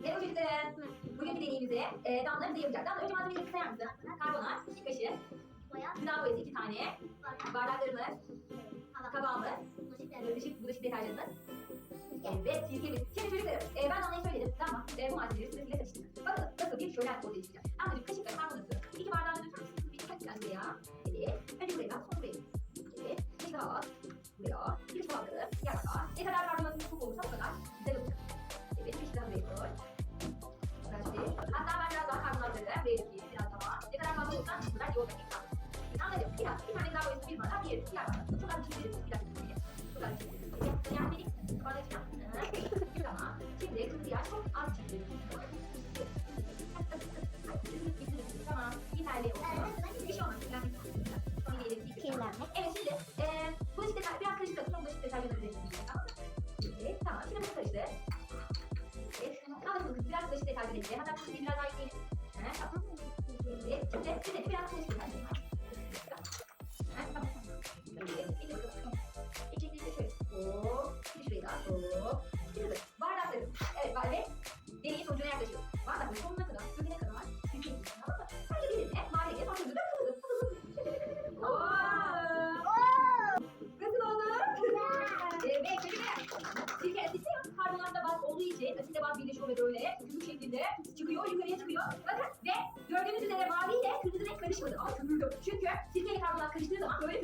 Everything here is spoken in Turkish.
Merhaba çocuklar. Bugünkü deneyimizi e, Damla bize yapacak. Damla önce malzemeleri sayar mısın? Karbonat, iki kaşık, Boya, gıda boyası iki tane, bardak, bardaklarımız, tabak, tabağımız, bulaşık bulaşık, deterjanımız. Evet, sirkemiz. Şimdi çocuklarım, e, ben Damla'ya söyledim. Damla, e, bu malzemeleri sırasıyla karıştırın. Bakalım nasıl bir şölen ortaya çıkacak. Damlacığım kaşıkla karbonatı iki bardağına götürür müsün? Bir kaç buraya. Evet. Önce buraya, sonra buraya. Evet. Bir daha buraya. Bir çuval. Gel bakalım. Ne kadar daha karbonatları buraya dökeyim. Biraz daha. Ne kadar fazla olursa bu kadar yoğurt ekmek kalır. Anladım. Biraz, bir tane daha boyası bir bardak, bir, diğer bardak. Çok az çizgileri, bir dakika çizgileri. Çok az çizgileri. Evet, yani benim bardakçım. Tamam. Şimdi kırmızı yaş çok az çizgileri. Tamam. Yeterli olsun. Bir şey olmaz. Kirlenmek yok. Sonra ileri bir- Kirlenmek. Evet şimdi eee bu işte biraz karışık atın. Onu da işte deterjanı üreteceğim. Tamam mı? Evet tamam. Şimdi bunu karıştır. Evet. Al kızım biraz bulaşık deterjanı ekle. Hatta kızım biraz daha ekleyelim. He, tamam. Evet. Şimdi şimdi biraz bulaşık deterjanı. He, tamam. Evet. İyi Hop. Bir şurayı daha. Hop. Şeklinde çıkıyor, yukarıya çıkıyor. Bakın ve gördüğünüz üzere mavi ile kırmızı renk karışmadı ama kömürdü. Çünkü sirke ile karbonat karıştığı zaman böyle